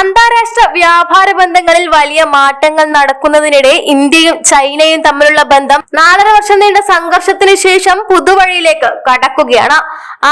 അന്താരാഷ്ട്ര വ്യാപാര ബന്ധങ്ങളിൽ വലിയ മാറ്റങ്ങൾ നടക്കുന്നതിനിടെ ഇന്ത്യയും ചൈനയും തമ്മിലുള്ള ബന്ധം നാലര വർഷം നീണ്ട സംഘർഷത്തിന് ശേഷം പുതുവഴിയിലേക്ക് കടക്കുകയാണ്.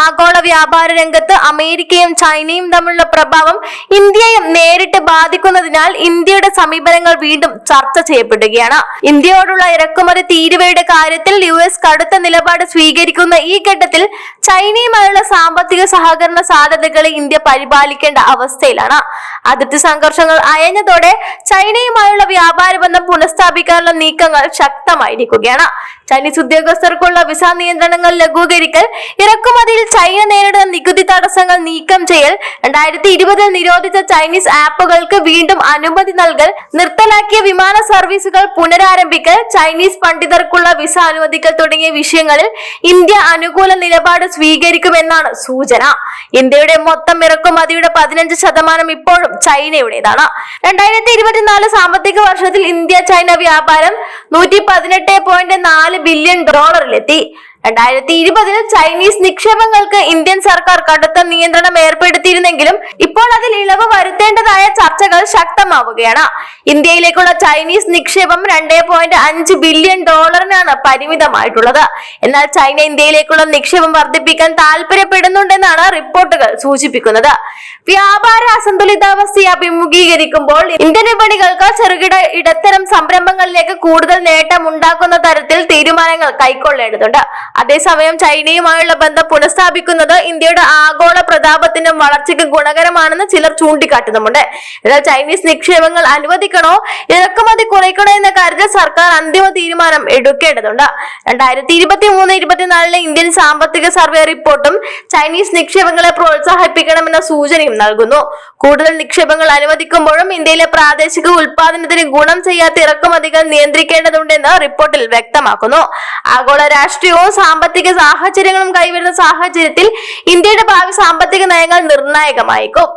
ആഗോള വ്യാപാര രംഗത്ത് അമേരിക്കയും ചൈനയും തമ്മിലുള്ള പ്രഭാവം ഇന്ത്യയും നേരിട്ട് ബാധിക്കുന്നതിനാൽ ഇന്ത്യയുടെ സമീപനങ്ങൾ വീണ്ടും ചർച്ച ചെയ്യപ്പെടുകയാണ്. ഇന്ത്യയോടുള്ള ഇറക്കുമതി തീരുവയുടെ കാര്യത്തിൽ യു എസ് കടുത്ത നിലപാട് സ്വീകരിക്കുന്ന ഈ ഘട്ടത്തിൽ ചൈനയുമായുള്ള സാമ്പത്തിക സഹകരണ സാധ്യതകളെ ഇന്ത്യ പരിപാലിക്കേണ്ട അവസ്ഥയിലാണ്. അതിർത്തി സംഘർഷങ്ങൾ അയഞ്ഞതോടെ ചൈനയുമായുള്ള വ്യാപാര ബന്ധം പുനഃസ്ഥാപിക്കാനുള്ള നീക്കങ്ങൾ ശക്തമായിരിക്കുകയാണ്. ചൈനീസ് ഉദ്യോഗസ്ഥർക്കുള്ള വിസ നിയന്ത്രണങ്ങൾ ലഘൂകരിക്കൽ ഇറക്കുമതിയിൽ ചൈന നേരിടുന്ന നികുതി തടസ്സങ്ങൾ നീക്കം ചെയ്യൽ രണ്ടായിരത്തി ഇരുപതിൽ നിരോധിച്ച ചൈനീസ് ആപ്പുകൾക്ക് വീണ്ടും അനുമതി നൽകൽ നിർത്തലാക്കിയ വിമാന സർവീസുകൾ പുനരാരംഭിക്കൽ ചൈനീസ് പണ്ഡിതർക്കുള്ള വിസ അനുവദിക്കൽ തുടങ്ങിയ വിഷയങ്ങളിൽ ഇന്ത്യ അനുകൂല നിലപാട് സ്വീകരിക്കുമെന്നാണ് സൂചന. ഇന്ത്യയുടെ മൊത്തം ഇറക്കുമതിയുടെ പതിനഞ്ച് ശതമാനം ഇപ്പോഴും ചൈനയുടേതാണ്. രണ്ടായിരത്തി ഇരുപത്തിനാല് സാമ്പത്തിക വർഷത്തിൽ ഇന്ത്യ ചൈന വ്യാപാരം നൂറ്റി പതിനെട്ട് പോയിന്റ് നാല് ബില്യൺ ഡോളറിലെത്തി. രണ്ടായിരത്തി ഇരുപതിൽ ചൈനീസ് നിക്ഷേപങ്ങൾക്ക് ഇന്ത്യൻ സർക്കാർ കടുത്ത നിയന്ത്രണം ഏർപ്പെടുത്തിയിരുന്നെങ്കിലും ഇപ്പോൾ അതിൽ ഇളവ് വരുത്തേണ്ടതായ ചർച്ചകൾ ശക്തമാവുകയാണ്. ഇന്ത്യയിലേക്കുള്ള ചൈനീസ് നിക്ഷേപം രണ്ടേ പോയിന്റ് അഞ്ച് ബില്യൺ ഡോളറിനാണ് പരിമിതമായിട്ടുള്ളത്. എന്നാൽ ചൈന ഇന്ത്യയിലേക്കുള്ള നിക്ഷേപം വർദ്ധിപ്പിക്കാൻ താല്പര്യപ്പെടുന്നുണ്ടെന്നാണ് റിപ്പോർട്ടുകൾ സൂചിപ്പിക്കുന്നത്. വ്യാപാര അസന്തുലിതാവസ്ഥയെ അഭിമുഖീകരിക്കുമ്പോൾ ഇന്ത്യൻ വിപണികൾക്ക് ചെറുകിട ഇടത്തരം സംരംഭങ്ങളിലേക്ക് കൂടുതൽ നേട്ടം ഉണ്ടാക്കുന്ന തരത്തിൽ തീരുമാനങ്ങൾ കൈക്കൊള്ളേണ്ടതുണ്ട്. അതേസമയം ചൈനയുമായുള്ള ബന്ധം പുനഃസ്ഥാപിക്കുന്നത് ഇന്ത്യയുടെ ആഗോള പ്രതാപത്തിനും വളർച്ചയ്ക്കും ഗുണകരമാണെന്ന് ചിലർ ചൂണ്ടിക്കാട്ടുന്നുമുണ്ട്. എന്നാൽ ചൈനീസ് നിക്ഷേപങ്ങൾ അനുവദിക്കണോ? ഇറക്കുമതി കുറയ്ക്കണോ എന്ന കാര്യത്തിൽ സർക്കാർ അന്തിമ തീരുമാനം എടുക്കേണ്ടതുണ്ട്. രണ്ടായിരത്തി ഇരുപത്തി മൂന്ന് ഇരുപത്തിനാലിലെ ഇന്ത്യൻ സാമ്പത്തിക സർവേ റിപ്പോർട്ടും ചൈനീസ് നിക്ഷേപങ്ങളെ പ്രോത്സാഹിപ്പിക്കണമെന്ന സൂചനയും നൽകുന്നു. കൂടുതൽ നിക്ഷേപങ്ങൾ അനുവദിക്കുമ്പോഴും ഇന്ത്യയിലെ പ്രാദേശിക ഉൽപാദനത്തിന് ഗുണം ചെയ്യാത്ത ഇറക്കുമതികൾ നിയന്ത്രിക്കേണ്ടതുണ്ടെന്ന് റിപ്പോർട്ടിൽ വ്യക്തമാക്കുന്നു. ആഗോള രാഷ്ട്രീയവും സാമ്പത്തിക സാഹചര്യങ്ങളും കൈവരുന്ന സാഹചര്യത്തിൽ ഇന്ത്യയുടെ ഭാവി സാമ്പത്തിക നയങ്ങൾ നിർണായകമായേക്കും.